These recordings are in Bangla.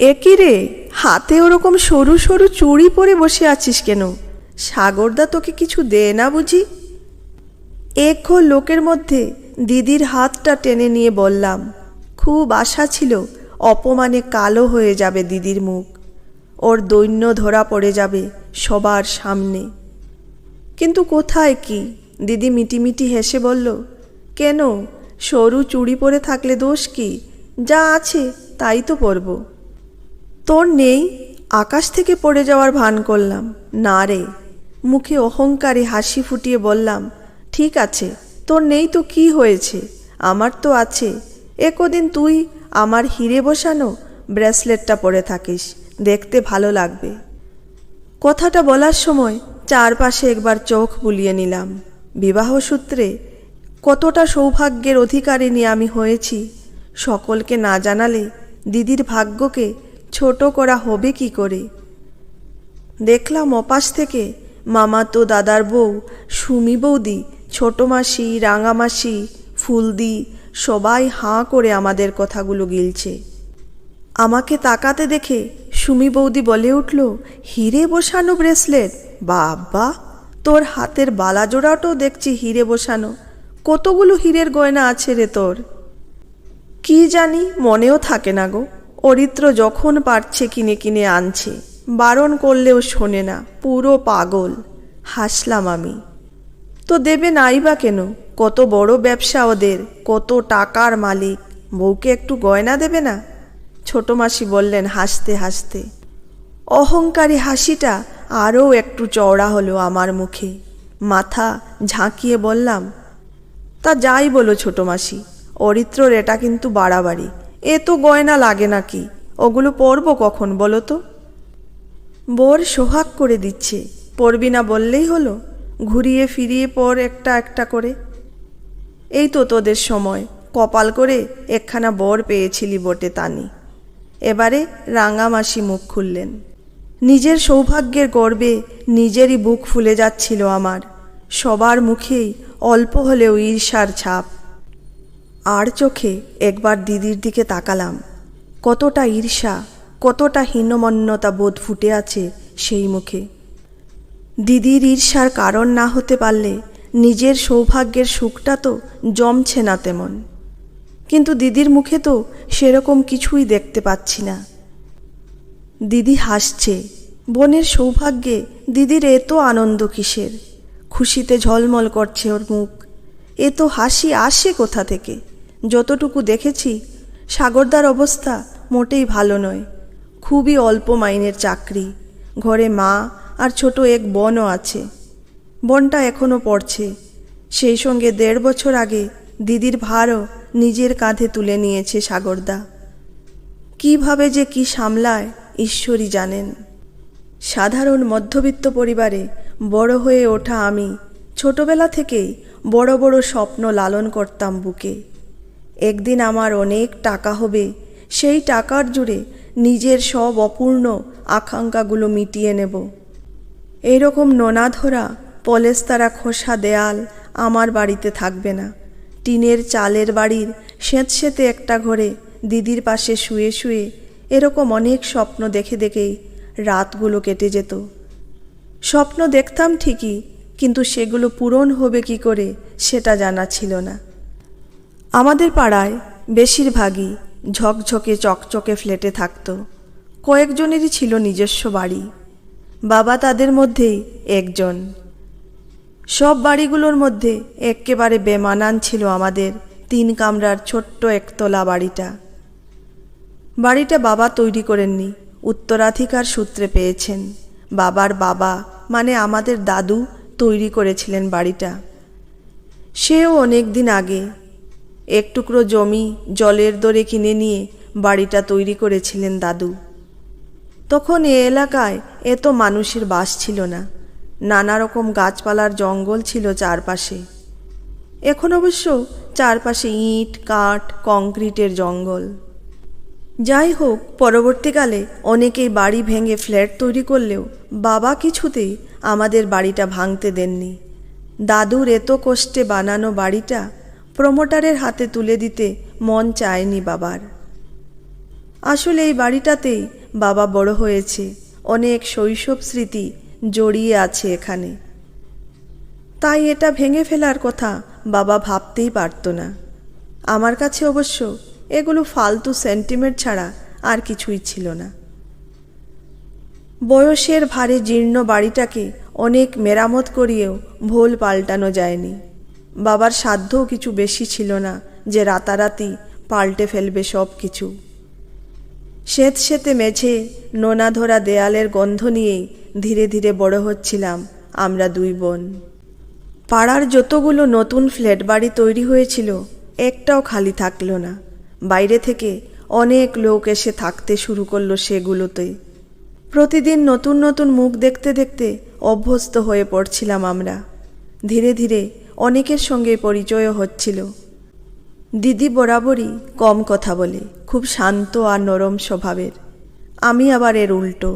একই রে, হাতে ওরকম সরু সরু চুড়ি পরে বসে আছিস কেন? সাগরদা তোকে কিছু দে না বুঝি? এক লোকের মধ্যে দিদির হাতটা টেনে নিয়ে বললাম, খুব আশা ছিল অপমানে কালো হয়ে যাবে দিদির মুখ। ওর দৈন্য ধরা পড়ে যাবে সবার সামনে। কিন্তু কোথায় কি? দিদি মিটিমিটি হেসে বলল, কেন? সরু চুড়ি পরে থাকলে দোষ কি? যা আছে তাই তো পরব। তোর নেই, আকাশ থেকে পড়ে যাওয়ার ভান করলাম। না রে। মুখে অহংকারে হাসি ফুটিয়ে বললাম, ঠিক আছে, তোর নেই তো কি হয়েছে? আমার তো আছে। এ কদিন তুই আমার হিরে বসানো ব্রেসলেটটা পরে থাকিস, দেখতে ভালো লাগবে। কথাটা বলার সময় চারপাশে একবার চোখ বুলিয়ে নিলাম। বিবাহ সূত্রে কতটা সৌভাগ্যের অধিকারিণী আমি হয়েছি, সকলকে না জানালে দিদির ভাগ্যকে ছোট করা হবে কি করে? দেখলাম অপাশ থেকে মামাতো দাদার বউ, সুমি বৌদি, ছোট মাসি রাঙামাসি ফুলদি, সবাই হাঁ করে আমাদের কথাগুলো গিলছে। আমাকে তাকাতে দেখে সুমি বৌদি বলে উঠল, হিরে বসানো ব্রেসলেট? বাবা, তোর হাতের বালা জোড়াটাও দেখছি হিরে বসানো। কতগুলো হীরের গয়না আছে রে তোর? কি জানি, মনেও থাকে না গো। অরিত্র যখন পারছে কিনে কিনে আনছে, বারণ করলেও শোনে না, পুরো পাগল। হাসলাম আমি। তো দেবে নাই বা কেন? কত বড় ব্যবসা ওদের, কত টাকার মালিক। বউকে একটু গয়না দেবে না? ছোট মাসি বললেন হাসতে হাসতে। অহংকারী হাসিটা আরও একটু চওড়া হলো আমার মুখে। মাথা ঝাঁকিয়ে বললাম, তা যাই বলো ছোট মাসি, অরিত্রর এটা কিন্তু বাড়াবাড়ি। এ তো গয়না লাগে নাকি? ওগুলো পরবো কখন বলো তো? বর সোহাগ করে দিচ্ছে। পরবি না বললেই হলো, ঘুরিয়ে ফিরিয়ে পর একটা একটা করে। এই তো তোদের সময়, কপাল করে একখানা বর পেয়েছিলি বটে তানি। এবারে রাঙামাসি মুখ খুললেন। নিজের সৌভাগ্যের গর্বে নিজেরই বুক ফুলে যাচ্ছিল আমার। সবার মুখেই অল্প হলেও ঈর্ষার ছাপ। আর চোখে একবার দিদির দিকে তাকালাম। কতটা ঈর্ষা, কতটা হীনমন্যতা বোধ ফুটে আছে সেই মুখে। দিদির ঈর্ষার কারণ না হতে পারলে নিজের সৌভাগ্যের সুখটা তো জমছে না তেমন। কিন্তু দিদির মুখে তো সেরকম কিছুই দেখতে পাচ্ছি না। দিদি হাসছে, বোনের সৌভাগ্যে দিদির এত আনন্দ কিসের? খুশিতে ঝলমল করছে ওর মুখ। এ তো হাসি আসে কোথা থেকে? যতটুকু দেখেছি, সাগরদার অবস্থা মোটেই ভালো নয়। খুবই অল্প মাইনের চাকরি, ঘরে মা আর ছোট এক বনও আছে। বনটা এখনও পড়ছে। সেই সঙ্গে দেড় বছর আগে দিদির ভারও নিজের কাঁধে তুলে নিয়েছে সাগরদা। কীভাবে যে কি সামলায়, ঈশ্বরই জানেন। সাধারণ মধ্যবিত্ত পরিবারে বড় হয়ে ওঠা আমি ছোটবেলা থেকেই বড় বড় স্বপ্ন লালন করতাম বুকে। একদিন আমার অনেক টাকা হবে, সেই টাকার জুড়ে নিজের সব অপূর্ণ আকাঙ্ক্ষাগুলো মিটিয়ে নেব। এইরকম নোনাধরা পলেস্তারা খোসা দেয়াল আমার বাড়িতে থাকবে না। টিনের চালের বাড়ির স্যাঁতস্যাঁতে একটা ঘরে দিদির পাশে শুয়ে শুয়ে এরকম অনেক স্বপ্ন দেখে দেখেই রাতগুলো কেটে যেত। স্বপ্ন দেখতাম ঠিকই, কিন্তু সেগুলো পূরণ হবে কি করে সেটা জানা ছিল না। আমাদের পাড়ায় বেশিরভাগই ঝকঝকে চকচকে ফ্ল্যাটে থাকত। কয়েকজনেরই ছিল নিজস্ব বাড়ি। বাবা তাদের মধ্যেই একজন। সব বাড়িগুলোর মধ্যে এক্কেবারে বেমানান ছিল আমাদের তিন কামরার ছোট্ট একতলা বাড়িটা। বাড়িটা বাবা তৈরি করেননি, উত্তরাধিকার সূত্রে পেয়েছেন। বাবার বাবা মানে আমাদের দাদু, তৈরি করেছিলেন বাড়িটা। সেও অনেক দিন আগে এক টুকরো জমি জলের দরে কিনে নিয়ে বাড়িটা তৈরি করেছিলেন দাদু। তখন এ এলাকায় এত মানুষের বাস ছিল না। নানা রকম গাছপালার জঙ্গল ছিল চারপাশে। এখন অবশ্য চারপাশে ইট, কাঠ, কংক্রিটের জঙ্গল। যাই হোক, পরবর্তীকালে অনেকেই বাড়ি ভেঙে ফ্ল্যাট তৈরি করলেও বাবা কিছুতেই আমাদের বাড়িটা ভাঙতে দেননি। দাদুর এত কষ্টে বানানো বাড়িটা প্রমোটারের হাতে তুলে দিতে মন চায়নি বাবার। আসলে এই বাড়িটাতেই বাবা বড় হয়েছে, অনেক শৈশব স্মৃতি জড়িয়ে আছে এখানে। তাই এটা ভেঙে ফেলার কথা বাবা ভাবতেই পারত না। আমার কাছে অবশ্য এগুলো ফালতু সেন্টিমেন্ট ছাড়া আর কিছুই ছিল না। বয়সের ভারে জীর্ণ বাড়িটাকে অনেক মেরামত করিয়েও ভুল পাল্টানো যায়নি। বাবার সাধ্যও কিছু বেশি ছিল না যে রাতারাতি পাল্টে ফেলবে সব কিছু। শ্বেত শ্বেতে মেঝে নোনা ধরা দেয়ালের গন্ধ নিয়েই ধীরে ধীরে বড় হচ্ছিলাম আমরা দুই বোন। পাড়ার যতগুলো নতুন ফ্ল্যাট বাড়ি তৈরি হয়েছিল, একটাও খালি থাকল না। বাইরে থেকে অনেক লোক এসে থাকতে শুরু করল সেগুলোতে। প্রতিদিন নতুন নতুন মুখ দেখতে দেখতে অভ্যস্ত হয়ে পড়ছিলাম আমরা। ধীরে ধীরে অনেকের সঙ্গে পরিচয়ও হচ্ছিল। দিদি বরাবরই কম কথা বলে, খুব শান্ত আর নরম স্বভাবের। আমি আবার এর উল্টো।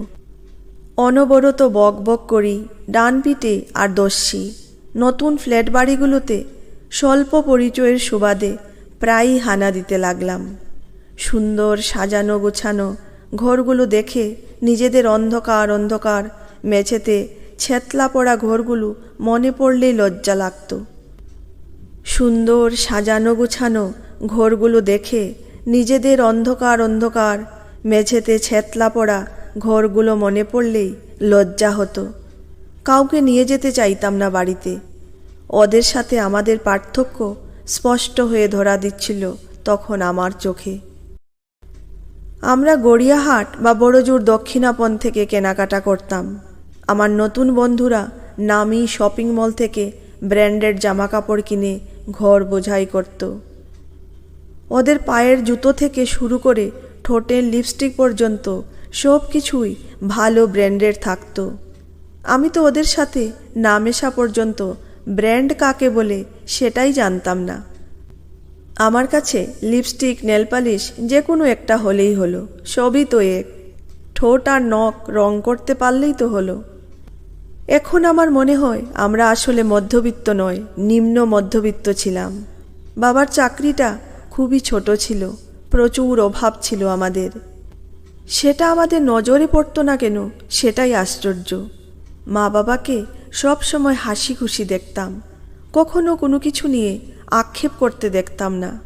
অনবরত বক বক করি ডান পিটে আর দস্যি। নতুন ফ্ল্যাট বাড়িগুলোতে স্বল্প পরিচয়ের সুবাদে প্রায়ই হানা দিতে লাগলাম। সুন্দর সাজানো গোছানো ঘরগুলো দেখে নিজেদের অন্ধকার অন্ধকার মেঝেতে ছেতলা পড়া ঘরগুলো মনে পড়লেই লজ্জা লাগতো। সুন্দর সাজানো গুছানো ঘরগুলো দেখে নিজেদের অন্ধকার অন্ধকার, মেঝেতে ছেতলা পড়া ঘরগুলো মনে পড়লেই লজ্জা হতো। কাউকে নিয়ে যেতে চাইতাম না বাড়িতে। ওদের সাথে আমাদের পার্থক্য স্পষ্ট হয়ে ধরা দিচ্ছিল তখন আমার চোখে। আমরা গড়িয়াহাট বা বড়জোর দক্ষিণাপন থেকে কেনাকাটা করতাম। আমার নতুন বন্ধুরা নামি শপিং মল থেকে ব্র্যান্ডেড জামাকাপড় কিনে ঘর বোঝাই করত। ওদের পায়ের জুতো থেকে শুরু করে ঠোঁটের লিপস্টিক পর্যন্ত সব কিছুই ভালো ব্র্যান্ডের থাকতো। আমি তো ওদের সাথে না মেশা পর্যন্ত ব্র্যান্ড কাকে বলে সেটাই জানতাম না। আমার কাছে লিপস্টিক নেলপালিশ যে কোনো একটা হলেই হলো, সবই তো এক। ঠোঁট আর নখ রং করতে পারলেই তো হলো। এখন আমার মনে হয় আমরা আসলে মধ্যবিত্ত নয়, নিম্ন মধ্যবিত্ত ছিলাম। বাবার চাকরিটা খুবই ছোট ছিল, প্রচুর অভাব ছিল আমাদের। সেটা আমাদের নজরে পড়তো না কেন, সেটাই আশ্চর্য। মা বাবাকে সব সময় হাসি খুশি দেখতাম, কখনো কোনো কিছু নিয়ে আক্ষেপ করতে দেখতাম না।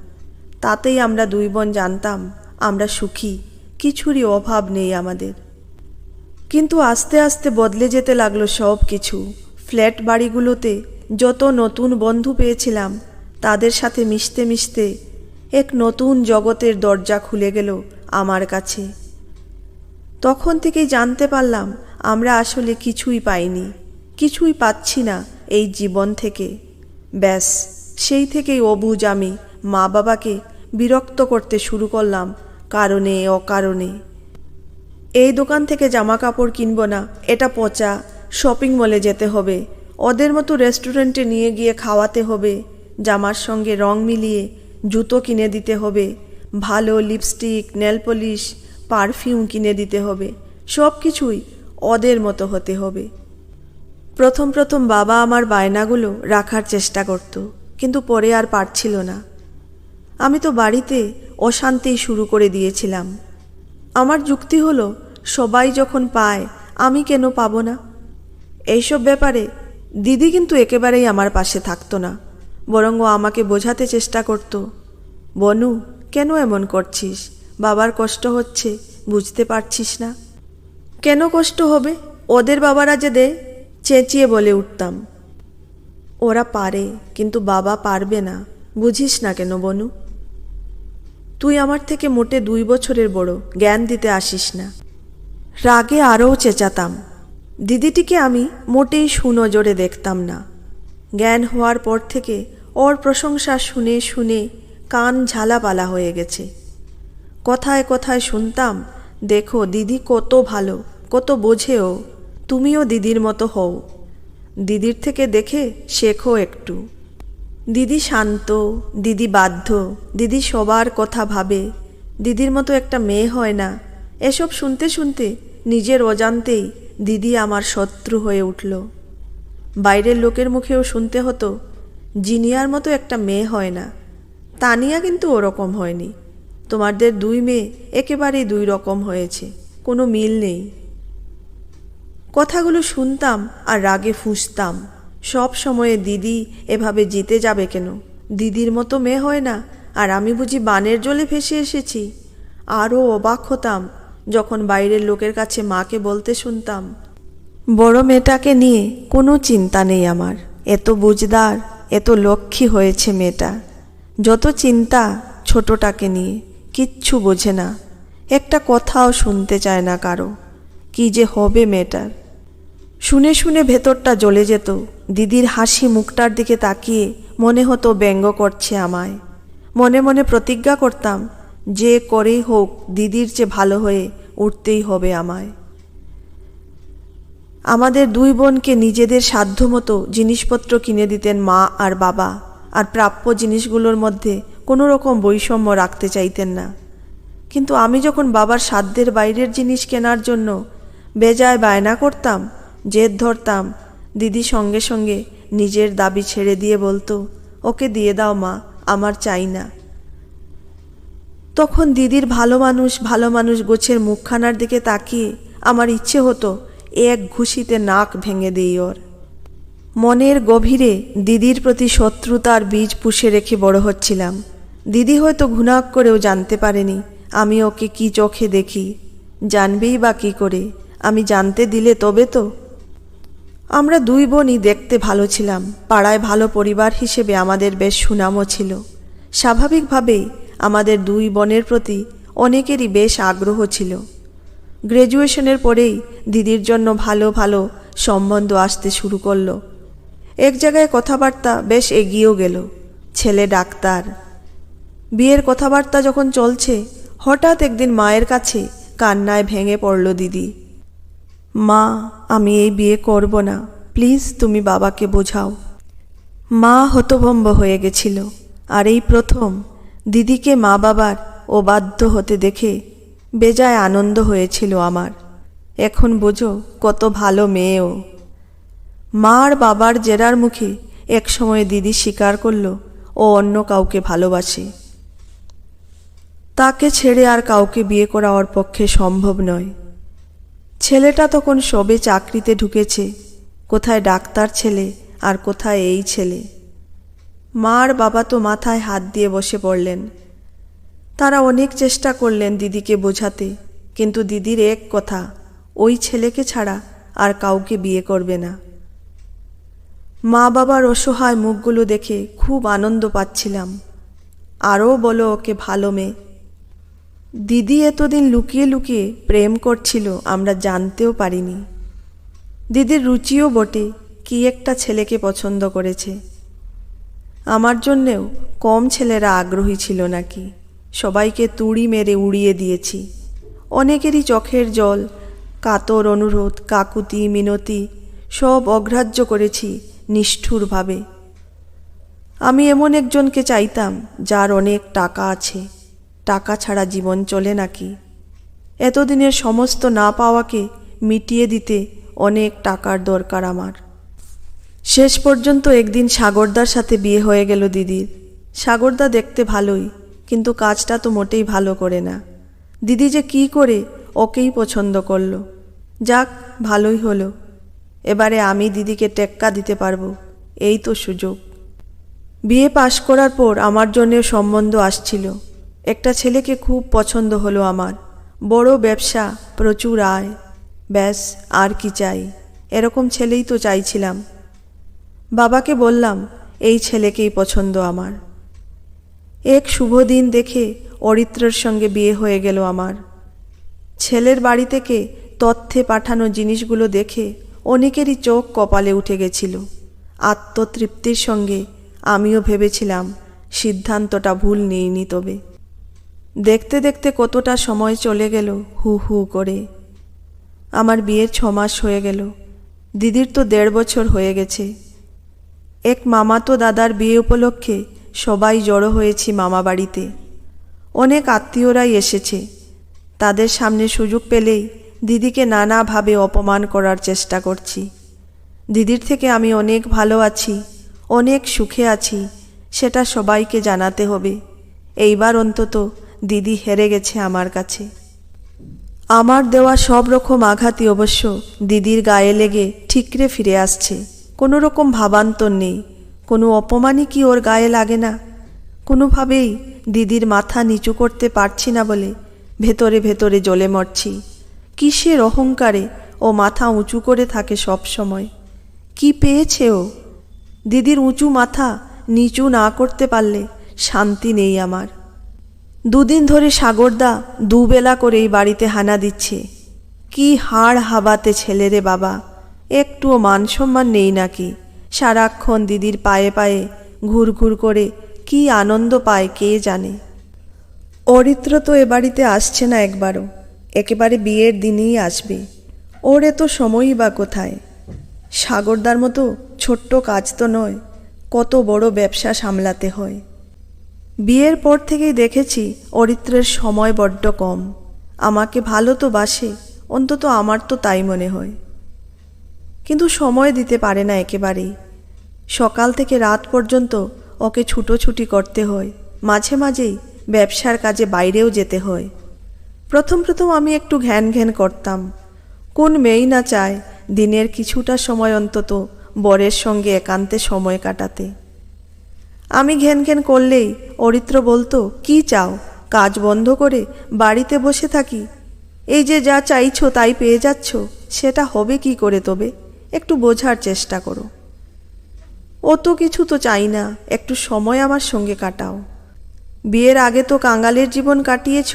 তাতেই আমরা দুই বোন জানতাম, আমরা সুখী, কিছুরই অভাব নেই আমাদের। কিন্তু আস্তে আস্তে বদলে যেতে লাগল সব কিছু। ফ্ল্যাট বাড়িগুলোতে যত নতুন বন্ধু পেয়েছিলাম, তাদের সাথে মিশতে মিশতে এক নতুন জগতের দরজা খুলে গেল আমার কাছে। তখন থেকেই জানতে পারলাম, আমরা আসলে কিছুই পাইনি, কিছুই পাচ্ছি না এই জীবন থেকে। ব্যাস, সেই থেকেই অবুজ আমি মা বাবাকে বিরক্ত করতে শুরু করলাম, কারণে অকারণে। এই দোকান থেকে জামা কাপড় কিনবো না, এটা পচা। শপিং মলে যেতে হবে। ওদের মতো রেস্টুরেন্টে নিয়ে গিয়ে খাওয়াতে হবে। জামার সঙ্গে রং মিলিয়ে জুতো কিনে দিতে হবে। ভালো লিপস্টিক, নেল পলিশ, পারফিউম কিনে দিতে হবে। সব কিছুই ওদের মতো হতে হবে। প্রথম প্রথম বাবা আমার বায়নাগুলো রাখার চেষ্টা করত, কিন্তু পরে আর পারছিল না। আমি তো বাড়িতে অশান্তি শুরু করে দিয়েছিলাম। আমার যুক্তি হলো সবাই যখন পায়, আমি কেন পাবো না? এইসব ব্যাপারে দিদি কিন্তু একেবারেই আমার পাশে থাকতো না, বরং ও আমাকে বোঝাতে চেষ্টা করত, বনু, কেন এমন করছিস? বাবার কষ্ট হচ্ছে, বুঝতে পারছিস না? কেন কষ্ট হবে? ওদের বাবারা যে দে চেঁচিয়ে বলে উঠতাম। ওরা পারে, কিন্তু বাবা পারবে না, বুঝিস না কেন বনু? তুই আমার থেকে মোটে দুই বছরের বড়, জ্ঞান দিতে আসিস না। রাগে আরও চেঁচাতাম। দিদিটিকে আমি মোটেই সুনজরে দেখতাম না। জ্ঞান হওয়ার পর থেকে ওর প্রশংসা শুনে শুনে কান ঝালাপালা হয়ে গেছে। কথায় কথায় শুনতাম, দেখো, দিদি কত ভালো, কত বোঝেও তুমিও দিদির মতো হও। দিদির থেকে দেখে শেখো একটু। দিদি শান্ত, দিদি বাধ্য, দিদি সবার কথা ভাবে, দিদির মতো একটা মেয়ে হয় না। এসব শুনতে শুনতে নিজের অজান্তেই দিদি আমার শত্রু হয়ে উঠল। বাইরের লোকের মুখেও শুনতে হতো, জিনিয়ার মতো একটা মেয়ে হয় না। তানিয়া কিন্তু ওরকম হয়নি। তোমাদের দুই মেয়ে একেবারেই দুই রকম হয়েছে, কোনো মিল নেই। কথাগুলো শুনতাম আর রাগে ফুঁসতাম। সব সময়ে দিদি এভাবে জিতে যাবে কেন? দিদির মতো মেয়ে হয় না, আর আমি বুঝি বানের জলে ভেসে এসেছি। আরও অবাক হতাম যখন বাইরের লোকের কাছে মাকে বলতে শুনতাম, বড় মেয়েটাকে নিয়ে কোনো চিন্তা নেই আমার। এত বুঝদার, এত লক্ষ্মী হয়েছে মেয়েটা। যত চিন্তা ছোটটাকে নিয়ে, কিচ্ছু বোঝে না। একটা কথাও শুনতে চায় না কারও। কি যে হবে মেয়েটার? শুনে শুনে ভেতরটা জ্বলে যেত। দিদির হাসি মুখটার দিকে তাকিয়ে মনে হতো ব্যঙ্গ করছে আমায়। মনে মনে প্রতিজ্ঞা করতাম যে করেই হোক, দিদির চেয়ে ভালো হয়ে উঠতেই হবে আমায়। আমাদের দুই বোনকে নিজেদের সাধ্যমতো জিনিসপত্র কিনে দিতেন মা আর বাবা, আর প্রাপ্য জিনিসগুলোর মধ্যে কোনো রকম বৈষম্য রাখতে চাইতেন না। কিন্তু আমি যখন বাবার সাধ্যের বাইরের জিনিস কেনার জন্য বেজায় বায়না করতাম, জেদ ধরতাম, দিদি সঙ্গে সঙ্গে নিজের দাবি ছেড়ে দিয়ে বলতো, ওকে দিয়ে দাও মা, আমার চাই না। তখন দিদির ভালো মানুষ ভালো মানুষ গোছের মুখখানার দিকে তাকিয়ে আমার ইচ্ছে হতো এক ঘুষিতে নাক ভেঙে দিই ওর। মনের গভীরে দিদির প্রতি শত্রুতার বীজ পুষে রেখে বড় হচ্ছিলাম। দিদি হয়তো ঘুণাক করেও জানতে পারেনি আমি ওকে কি চোখে দেখি, জানবেই বা কী করে, আমি জানতে দিলে তবে তো। আমরা দুই বোনই দেখতে ভালো ছিলাম, পাড়ায় ভালো পরিবার হিসেবে আমাদের বেশ সুনামও ছিল। স্বাভাবিকভাবেই আমাদের দুই বোনের প্রতি অনেকেরই বেশ আগ্রহ ছিল। গ্র্যাজুয়েশনের পরেই দিদির জন্য ভালো ভালো সম্বন্ধ আসতে শুরু করল। এক জায়গায় কথাবার্তা বেশ এগিয়েও গেল। ছেলে ডাক্তার। বিয়ের কথাবার্তা যখন চলছে, হঠাৎ একদিন মায়ের কাছে কান্নায় ভেঙে পড়ল দিদি। মা, আমি এই বিয়ে করব না। প্লিজ তুমি বাবাকে বোঝাও। মা হতভম্ব হয়ে গেছিল। আর এই প্রথম দিদিকে মা বাবার অবাধ্য হতে দেখে বেজায় আনন্দ হয়েছিল আমার। এখন বোঝো কত ভালো মেয়েও। মা আর বাবার জেরার মুখে একসময় দিদি স্বীকার করল, ও অন্য কাউকে ভালোবাসে। তাকে ছেড়ে আর কাউকে বিয়ে করা ওর পক্ষে সম্ভব নয়। ছেলেটা তখন সবে চাকরিতে ঢুকেছে। কোথায় ডাক্তার ছেলে আর কোথায় এই ছেলে। মার বাবা তো মাথায় হাত দিয়ে বসে পড়লেন। তারা অনেক চেষ্টা করলেন দিদিকে বোঝাতে, কিন্তু দিদির এক কথা, ওই ছেলেকে ছাড়া আর কাউকে বিয়ে করবে না। মা বাবার অসহায় মুখগুলো দেখে খুব আনন্দ পাচ্ছিলাম। আরও বলো ওকে ভালো মেয়ে। দিদি এতদিন লুকিয়ে লুকিয়ে প্রেম করছিল, আমরা জানতেও পারিনি। দিদির রুচিও বটে, কি একটা ছেলেকে পছন্দ করেছে। আমার জন্যেও কম ছেলেরা আগ্রহী ছিল নাকি। সবাইকে তুড়ি মেরে উড়িয়ে দিয়েছি। অনেকেরই চোখের জল, কাতর অনুরোধ, কাকুতি, মিনতি, সব অগ্রাহ্য করেছি নিষ্ঠুরভাবে। আমি এমন একজনকে চাইতাম যার অনেক টাকা আছে। টাকা ছাড়া জীবন চলে নাকি? এতদিনের সমস্ত না পাওয়াকে মিটিয়ে দিতে অনেক টাকার দরকার আমার। শেষ পর্যন্ত একদিন সাগরদার সাথে বিয়ে হয়ে গেল দিদির। সাগরদা দেখতে ভালোই, কিন্তু কাজটা তো মোটেই ভালো করে না। দিদি যে কি করে, ওকেই পছন্দ করল। যাক, ভালোই হলো। এবারে আমি দিদিকে টেক্কা দিতে পারব, এই তো সুযোগ। বিয়ে পাশ করার পর আমার জন্যেও সম্বন্ধ আসছিল। একটা ছেলেকে খুব পছন্দ হলো আমার। বড় ব্যবসা, প্রচুর আয়। ব্যাস, আর কি চাই। এরকম ছেলেই তো চাইছিলাম। বাবাকে বললাম, এই ছেলেকেই পছন্দ আমার। এক শুভ দিন দেখে অরিত্রের সঙ্গে বিয়ে হয়ে গেল আমার। ছেলের বাড়ি থেকে তথ্যে পাঠানো জিনিসগুলো দেখে অনেকেরই চোখ কপালে উঠে গেছিল। আত্মতৃপ্তির সঙ্গে আমিও ভেবেছিলাম, সিদ্ধান্তটা ভুল নেইনি তবে। দেখতে দেখতে কতটা সময় চলে গেল হু হু করে। আমার বিয়ের ছমাস হয়ে গেল। দিদির তো দেড় বছর হয়ে গেছে। এক মামাতো দাদার বিয়ে উপলক্ষে সবাই জড়ো হয়েছি মামা বাড়িতে। অনেক আত্মীয়রাই এসেছে। তাদের সামনে সুযোগ পেলেই দিদিকে নানাভাবে অপমান করার চেষ্টা করছি। দিদির থেকে আমি অনেক ভালো আছি, অনেক সুখে আছি, সেটা সবাইকে জানাতে হবে। এইবার অন্তত দিদি হেরে গেছে আমার কাছে। আমার দেওয়া সব রকম আঘাতই অবশ্য দিদির গায়ে লেগে ঠিকরে ফিরে আসছে। কোনো রকম ভাবান্তর নেই। কোনো অপমানই কি ওর গায়ে লাগে না? কোনোভাবেই দিদির মাথা নিচু করতে পারছি না বলে ভেতরে ভেতরে জ্বলে মরছি। কিসের অহংকারে ও মাথা উঁচু করে থাকে সব সময়? কি পেয়েছে ও? দিদির উঁচু মাথা নিচু না করতে পারলে শান্তি নেই আমার। দুদিন ধরে সাগরদা দুবেলা করে এই বাড়িতে হানা দিচ্ছে। কি হাড় হাবাতে ছেলেরে বাবা। একটুও মান সম্মান নেই নাকি? সারাক্ষণ দিদির পায়ে পায়ে ঘুর ঘুর করে কি আনন্দ পায় কে জানে? অরিত্র তো এ বাড়িতে আসছে না একবারও। একেবারে বিয়ের দিনেই আসবে। ওর এত সময়ই বা কোথায়? সাগরদার মতো ছোট্ট কাজ তো নয়, কত বড় ব্যবসা সামলাতে হয়। বিয়ের পর থেকেই দেখেছি অরিত্রের সময় বড্ড কম। আমাকে ভালো তো বাসে, অন্তত আমার তো তাই মনে হয়। কিন্তু সময় দিতে পারে না একেবারেই। সকাল থেকে রাত পর্যন্ত ওকে ছুটোছুটি করতে হয়। মাঝে মাঝেই ব্যবসার কাজে বাইরেও যেতে হয়। প্রথম প্রথম আমি একটু ঘ্যান ঘ্যান করতাম। কোন মেয়েই না চায় দিনের কিছুটা সময় অন্তত বরের সঙ্গে একান্তে সময় কাটাতে। আমি ঘ্যান ঘ্যান করলেই অরিত্র বলতো, কি চাও? কাজ বন্ধ করে বাড়িতে বসে থাকি? এই যে যা চাইছো তাই পেয়ে যাচ্ছ, সেটা হবে কি করে তবে? একটু বোঝার চেষ্টা করো। অত কিছু তো চাই না, একটু সময় আমার সঙ্গে কাটাও। বিয়ের আগে তো কাঙ্গালের জীবন কাটিয়েছ,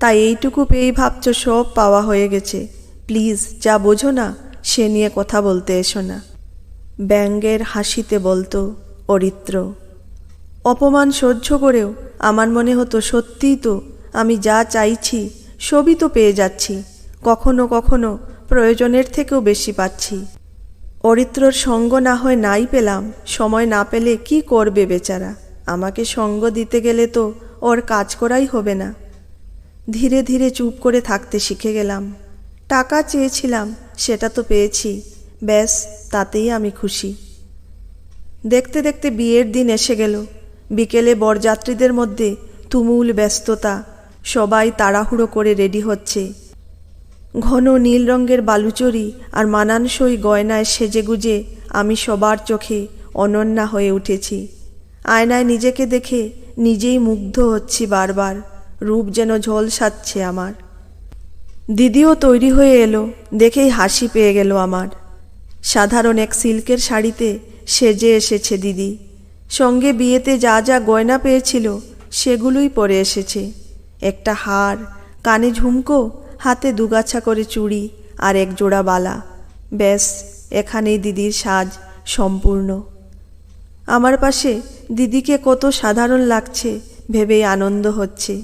তাই এইটুকু পেয়েই ভাবছ সব পাওয়া হয়ে গেছে। প্লিজ, যা বোঝো না, সে নিয়ে কথা বলতে এসো না। ব্যঙ্গের হাসিতে বলতো অরিত্র, অপমান সহ্য করেও আমার মনে হতো সত্যিই তো আমি যা চাইছি, সবই তো পেয়ে যাচ্ছি, কখনো কখনো প্রয়োজনের থেকেও বেশি পাচ্ছি। অরিত্রর সঙ্গ না হয় নাই পেলাম, সময় না পেলে কি করবে বেচারা? আমাকে সঙ্গ দিতে গেলে তো ওর কাজ করাই হবে না। ধীরে ধীরে চুপ করে থাকতে শিখে গেলাম। টাকা চেয়েছিলাম, সেটা তো পেয়েছি। ব্যাস, তাতেই আমি খুশি। দেখতে দেখতে বিয়ের দিন এসে গেল। বিকেলে বরযাত্রীদের মধ্যে তুমুল ব্যস্ততা। সবাই তাড়াহুড়ো করে রেডি হচ্ছে। ঘন নীল রঙের বালুচরি আর মানানসই গয়নায় সেজেগুজে আমি সবার চোখে অনন্যা হয়ে উঠেছি। আয়নায় নিজেকে দেখে নিজেই মুগ্ধ হচ্ছি বারবার, রূপ যেন ঝলসাচ্ছে আমার। দিদিও তৈরি হয়ে এলো, দেখেই হাসি পেয়ে গেল আমার। সাধারণ এক সিল্কের শাড়িতে সেজে এসেছে দিদি। সঙ্গে বিয়েতে যা যা গয়না পেয়েছিল, সেগুলোই পরে এসেছে। একটা হার, কানে ঝুমকো হাতে দুগাছা করে চুড়ি আর এক জোড়া বালা। ব্যাস, এখানেই দিদির সাজ সম্পূর্ণ। আমার পাশে দিদিকে কত সাধারণ লাগছে, ভেবেই আনন্দ হচ্ছে।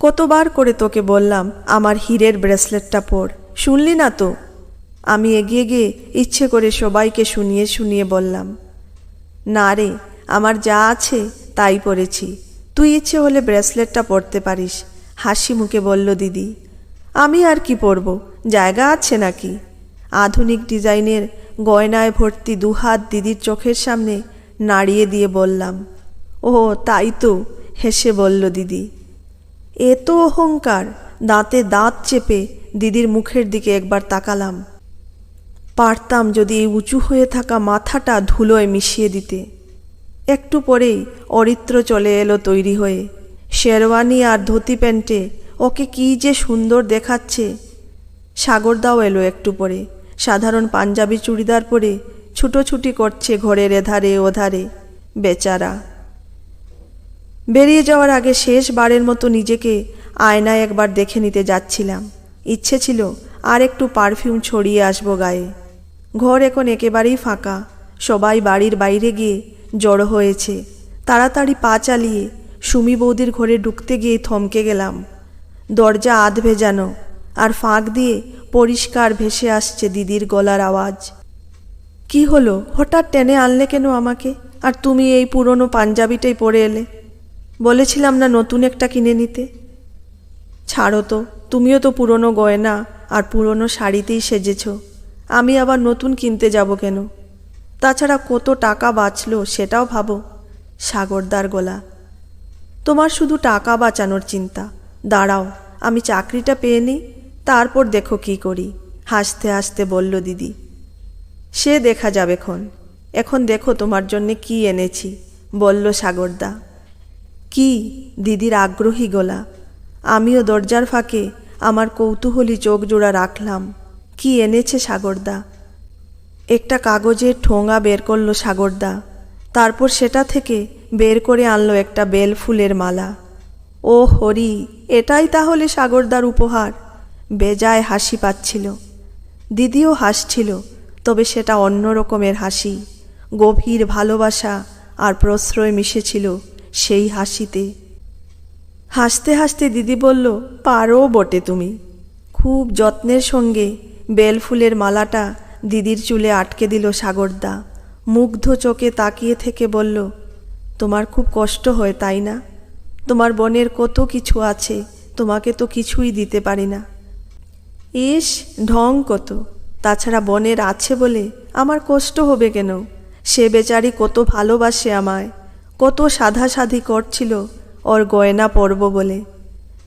কতবার করে তোকে বললাম, আমার হীরের ব্রেসলেটটা পর। শুনলি না তো? আমি এগিয়ে গিয়ে ইচ্ছে করে সবাইকে শুনিয়ে শুনিয়ে বললাম, না রে, আমার যা আছে তাই পরেছি। তুই ইচ্ছে হলে ব্রেসলেটটা পরতে পারিস। হাসি মুখে বলল দিদি। আমি আর কি পরব? জায়গা আছে নাকি? আধুনিক ডিজাইনের গয়নায় ভর্তি দুহাত দিদির চোখের সামনে নাড়িয়ে দিয়ে বললাম ও তাই তো, হেসে বলল দিদি। এ তো অহংকার, দাঁতে দাঁত চেপে দিদির মুখের দিকে একবার তাকালাম। পারতাম যদি এই উঁচু হয়ে থাকা মাথাটা ধুলোয় মিশিয়ে দিতে। একটু পরেই অরিত্র চলে এলো তৈরি হয়ে। শেরওয়ানি আর ধুতি প্যান্টে ওকে কি যে সুন্দর দেখাচ্ছে। সাগরদাও এলো একটু পরে। সাধারণ পাঞ্জাবি চুড়িদার পরে ছুটোছুটি করছে ঘরের এধারে ওধারে। বেচারা। বেরিয়ে যাওয়ার আগে শেষবারের মতো নিজেকে আয়নায় একবার দেখে নিতে যাচ্ছিলাম। ইচ্ছে ছিল আর একটু পারফিউম ছড়িয়ে আসব গায়ে। ঘর এখন একেবারেই ফাঁকা। সবাই বাড়ির বাইরে গিয়ে জড়ো হয়েছে। তাড়াতাড়ি পা চালিয়ে সুমি বৌদির ঘরে ঢুকতে গিয়ে থমকে গেলাম। দরজা আধ ভেজানো, আর ফাঁক দিয়ে পরিষ্কার ভেসে আসছে দিদির গলার আওয়াজ। কি হলো? হঠাৎ টেনে আনলে কেন আমাকে? আর তুমি এই পুরনো পাঞ্জাবিটাই পরে এলে। বলেছিলাম না নতুন একটা কিনে নিতে। ছাড়ো তো, তুমিও তো পুরনো গয়না আর পুরনো শাড়িতেই সেজেছ। আমি আবার নতুন কিনতে যাব কেন? তাছাড়া কত টাকা বাঁচলো সেটাও ভাবো। সাগরদার গলা। তোমার শুধু টাকা বাঁচানোর চিন্তা দাঁড়াও, আমি চাকরিটা পেয়ে নিই, তারপর দেখো কি করি। হাসতে হাসতে বলল, দিদি, সে দেখা যাবে খন এখন দেখো তোমার জন্য কি এনেছি, বলল সাগরদা। কি? দিদির আগ্রহী গলা। আমিও দরজার ফাঁকে আমার কৌতূহলী চোখ জোড়া রাখলাম। কি এনেছে সাগরদা? একটা কাগজের ঠোঙা বের করল সাগরদা। তারপর সেটা থেকে বের করে আনলো একটা বেল ফুলের মালা। ও হরি, এটাই তাহলে সাগরদার উপহার। বেজায় হাসি পাচ্ছিল। দিদিও হাসছিল, তবে সেটা অন্য রকমের হাসি। গভীর ভালোবাসা আর প্রশ্রয় মিশেছিল সেই হাসিতে। হাসতে হাসতে দিদি বলল, পারো বটে তুমি। খুব যত্নের সঙ্গে বেলফুলের মালাটা দিদির চুলে আটকে দিল সাগরদা। মুগ্ধ চোখে তাকিয়ে থেকে বলল, তোমার খুব কষ্ট হয়, তাই না? তোমার বনের কত কিছু আছে, তোমাকে তো কিছুই দিতে পারি না। ইস, ঢং কত। তাছাড়া বনের আছে বলে আমার কষ্ট হবে কেন? সে বেচারি কত ভালোবাসে আমায়, কত সাধা সাধি করছিল ওর গয়না পরব বলে।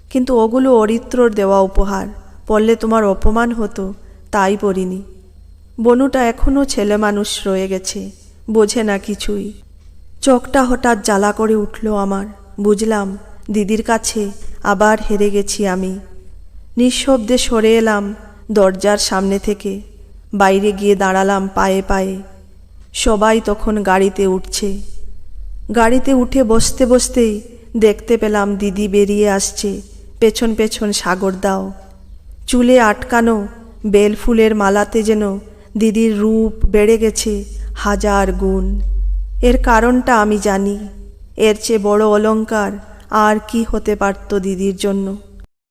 কিন্তু ওগুলো অরিত্রর দেওয়া উপহার, পড়লে তোমার অপমান হতো, তাই পড়িনি। বনুটা এখনও ছেলে মানুষ রয়ে গেছে, বোঝে না কিছুই। চোখটা হঠাৎ জ্বালা করে উঠল আমার। বুঝলাম, দিদির কাছে আবার হেরে গেছি আমি। নিঃশব্দে সরে এলাম দরজার সামনে থেকে, বাইরে গিয়ে দাঁড়ালাম পায়ে পায়ে। সবাই তখন গাড়িতে উঠছে। গাড়িতে উঠে বসতে বসতেই দেখতে পেলাম দিদি বেরিয়ে আসছে, পেছন পেছন সাগর দাও। চুলে আটকানো বেলফুলের মালাতে যেন দিদির রূপ বেড়ে গেছে হাজার গুণ। এর কারণটা আমি জানি। এর চেয়ে বড় অলঙ্কার আর কি হতে পারত দিদির জন্য?